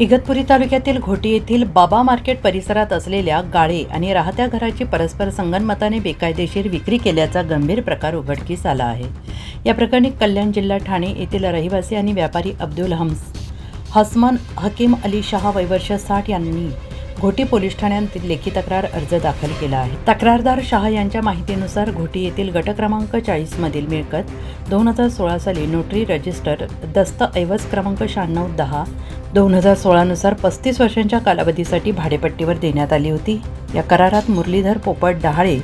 इगतपुरी तालुक्यातील घोटी येथील बाबा मार्केट परिसरात असलेल्या गाळे आणि राहत्या घराची परस्पर संगनमताने बेकायदेशीर विक्री केल्याचा गंभीर प्रकार उघडकीस आला आहे. या प्रकरणी कल्याण जिल्हा ठाणे येथील रहिवासी आणि व्यापारी अब्दुल हम्स हसमान हकीम अली शहा वैवर्ष साठ यांनी घोटी पोलीस ठाण्यात लेखी तक्रार अर्ज दाखल केला आहे. तक्रारदार शहा यांच्या माहितीनुसार घोटी येथील गट क्रमांक चाळीसमधील मिळकत दोन हजार सोळा साली नोटरी रजिस्टर दस्तऐवज क्रमांक शहाण्णव दहा दोन हजार सोळानुसार पस्तीस वर्षांच्या कालावधीसाठी भाडेपट्टीवर देण्यात आली होती. या करारात मुरलीधर पोपट डहाळे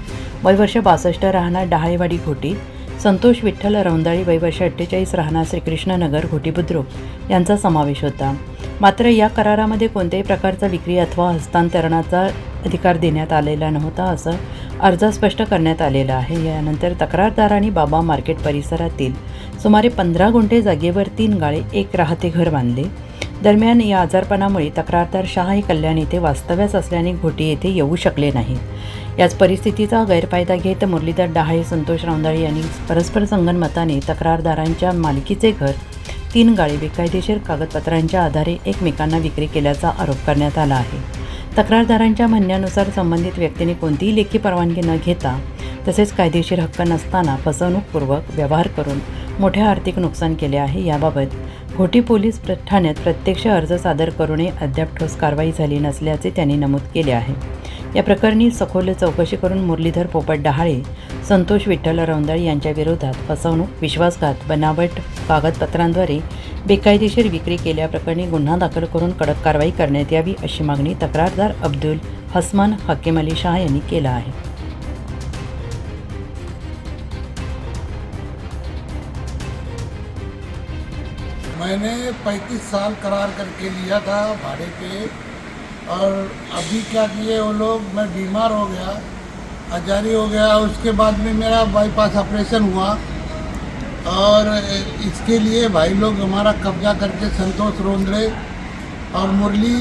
वयवर्ष बासष्ट राहणार डहाळेवाडी घोटी संतोष विठ्ठल रौंदाळी वैवर्ष अठ्ठेचाळीस राहणार श्रीकृष्णनगर घोटीबुद्रुक यांचा समावेश होता. मात्र या करारामध्ये कोणत्याही प्रकारचा विक्री अथवा हस्तांतरणाचा अधिकार देण्यात आलेला नव्हता असं अर्जात स्पष्ट करण्यात आलेलं आहे. यानंतर तक्रारदारांनी बाबा मार्केट परिसरातील सुमारे पंधरा गुंठे जागेवर तीन गाळे एक राहते घर बांधले. दरम्यान या आजारपणामुळे तक्रारदार शहा हे कल्याण येथे वास्तव्यास असल्याने घोटी येथे येऊ शकले नाहीत याच परिस्थितीचा गैरफायदा घेत मुरलीधर डहाळे संतोष रावंदाळे यांनी परस्पर संगनमताने तक्रारदारांच्या मालकीचे घर तीन गाळे बेकायदेशीर कागदपत्रांच्या आधारे एकमेकांना विक्री केल्याचा आरोप करण्यात आला आहे. तक्रारदारांच्या म्हणण्यानुसार संबंधित व्यक्तीने कोणतीही लेखी परवानगी न घेता तसेच कायदेशीर हक्क नसताना फसवणूकपूर्वक व्यवहार करून मोठे आर्थिक नुकसान केले आहे. याबाबत घोटी पोलीस प्र- ठाण्यात प्रत्यक्ष अर्ज सादर करूनही अद्याप ठोस कारवाई झाली नसल्याचे त्यांनी नमूद केले आहे. या प्रकरणी सखोल चौकशी करून मुरलीधर पोपट डहाळे संतोष विठ्ठल रौंदळ यांच्या विरोधात फसवणूक विश्वासघात बनावट कागदपत्रांद्वारे बेकायदेशीर विक्री केल्याप्रकरणी गुन्हा दाखल करून कडक कारवाई करण्यात यावी अशी मागणी तक्रारदार अब्दुल हसमान हकीम अली शाह यांनी केला आहे. मैंने 35 साल करार करके लिया था भाड़े पे। और अभी क्या किए वो लोग, मैं बीमार हो गया, अजारी हो गया। उसके बाद में मेरा बाईपास ऑपरेशन हुआ। और इसके लिए भाई लोग हमारा कब्जा करके संतोष रोंदड़े और मुरली,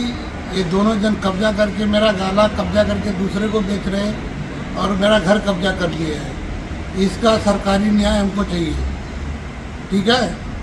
ये दोनों जन कब्जा करके मेरा गाला कब्जा करके दूसरे को बेच रहे हैं और मेरा घर कब्जा कर लिए है। इसका सरकारी न्याय हमको चाहिए। ठीक है?